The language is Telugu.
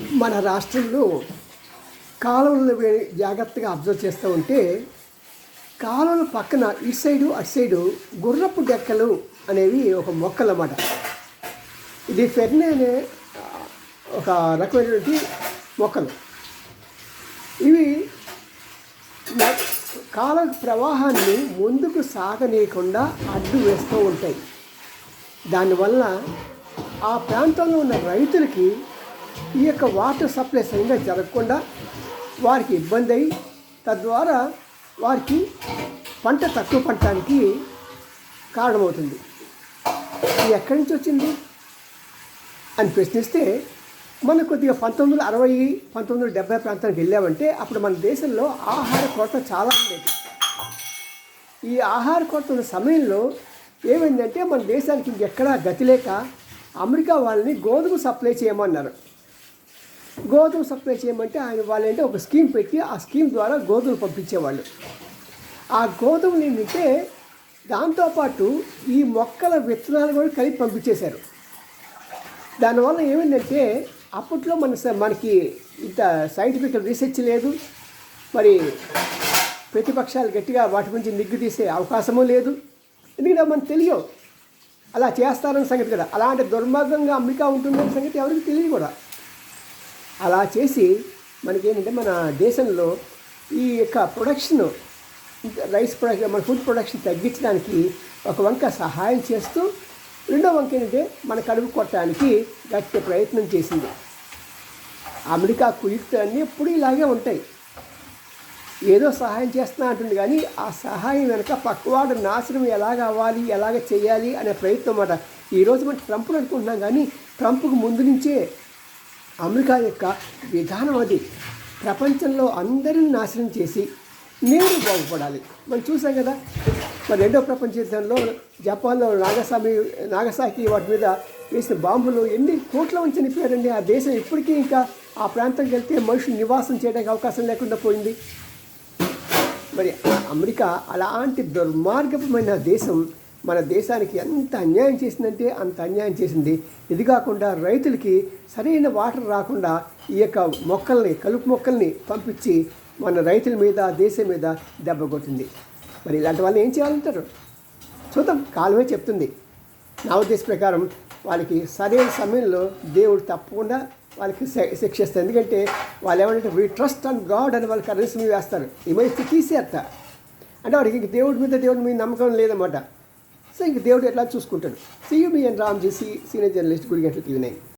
మన రాష్ట్రంలో కాలువలు జాగ్రత్తగా అబ్జర్వ్ చేస్తూ ఉంటే కాలువల పక్కన ఇటు సైడు అటు సైడు గుర్రపు డెక్కలు అనేవి ఒక మొక్కలు అన్నమాట. ఇది ఫెర్నే అనే ఒక రకమైనటువంటి మొక్కలు. ఇవి కాల ప్రవాహాన్ని ముందుకు సాగనీయకుండా అడ్డు వేస్తూ ఉంటాయి. దానివల్ల ఆ ప్రాంతంలో ఉన్న రైతులకి ఈ యొక్క వాటర్ సప్లై సరిగ్గా జరగకుండా వారికి ఇబ్బంది అయ్యి తద్వారా వారికి పంట తక్కువ పండటానికి కారణమవుతుంది. ఇది ఎక్కడి నుంచి వచ్చింది? అని ప్రశ్నిస్తే మనం కొద్దిగా పంతొమ్మిది వందల అరవై పంతొమ్మిది వందల డెబ్బై ప్రాంతానికి వెళ్ళామంటే అప్పుడు మన దేశంలో ఆహార కొరత చాలా ఉండేది. ఈ ఆహార కొరత ఉన్న సమయంలో ఏమైందంటే మన దేశానికి ఇంకెక్కడా గతి లేక అమెరికా వాళ్ళని గోధుమ సప్లై చేయమన్నారు. గోధుమ సప్లై చేయమంటే ఆయన వాళ్ళంటే ఒక స్కీమ్ పెట్టి ఆ స్కీమ్ ద్వారా గోధుమలు పంపించేవాళ్ళు. ఆ గోధుమని వింటే దాంతోపాటు ఈ మొక్కల విత్తనాలు కూడా కలిపి పంపించేశారు. దానివల్ల ఏమైందంటే అప్పట్లో మన స- మనకి ఇంత సైంటిఫిక్ రీసెర్చ్ లేదు. మరి ప్రతిపక్షాలు గట్టిగా వాటి గురించి నిగ్గు తీసే అవకాశమూ లేదు. ఎందుకంటే మనకు తెలియవు. అలా చేస్తారన్న సంగతి కదా. అలాంటి దుర్మార్గంగా అమెరికా ఉంటుందన్న సంగతి ఎవరికి తెలియదు కూడా. అలా చేసి మనకేంటంటే మన దేశంలో ఈ యొక్క ప్రొడక్షన్ రైస్ ప్రొడక్షన్ మన ఫుడ్ ప్రొడక్షన్ తగ్గించడానికి ఒక వంక సహాయం చేస్తూ రెండో వంక ఏంటంటే మన కడుపు కొట్టడానికి గట్టి ప్రయత్నం చేసింది. అమెరికా కుయుక్తులు అన్నీ ఎప్పుడు ఇలాగే ఉంటాయి. ఏదో సహాయం చేస్తున్నా అంటుంది కానీ ఆ సహాయం వెనక పక్కవాడు నాశనం ఎలాగ అవ్వాలి ఎలాగ చేయాలి అనే ప్రయత్నం అన్నమాట. ఈరోజు మనం ట్రంప్ను అనుకుంటున్నాం కానీ ట్రంప్కు ముందు నుంచే అమెరికా యొక్క విధానం అది ప్రపంచంలో అందరిని నాశనం చేసి నేను బాగుపడాలి. మనం చూసాం కదా మరి రెండో ప్రపంచ యుద్ధంలో జపాన్లో నాగసామి నాగసాకి వాటి మీద వేసిన బాంబులు ఎన్ని కోట్ల మంది చనిపోయారండి. ఆ దేశం ఇప్పటికీ ఇంకా ఆ ప్రాంతంకి వెళ్తే మనుషులు నివాసం చేయడానికి అవకాశం లేకుండా పోయింది. మరి అమెరికా అలాంటి దుర్మార్గమైన దేశం మన దేశానికి ఎంత అన్యాయం చేసిందంటే అంత అన్యాయం చేసింది. ఇది కాకుండా రైతులకి సరైన వాటర్ రాకుండా ఈ యొక్క మొక్కల్ని కలుపు మొక్కల్ని పంపించి మన రైతుల మీద దేశం మీద దెబ్బ కొట్టింది. మరి ఇలాంటి వాళ్ళు ఏం చేయాలంటారు? చూద్దాం. కాలమే చెప్తుంది. నా ఉద్దేశ ప్రకారం వాళ్ళకి సరైన సమయంలో దేవుడు తప్పకుండా వాళ్ళకి శిక్షిస్తారు ఎందుకంటే వాళ్ళు ఏమంటే వీ ట్రస్ట్ అండ్ గాడ్ అని వాళ్ళకి కరెన్సీ మీద వేస్తారు. ఇమేజ్ మధ్య అంటే వాడికి దేవుడి మీద దేవుడి మీద నమ్మకం లేదన్నమాట. సో ఇంక దేవుడు ఎట్లా చూసుకుంటాడు? సియుబిఎన్ రామ్జీ సి సీనియర్ జర్నలిస్ట్ గుడిగంటల టీవీ నైన్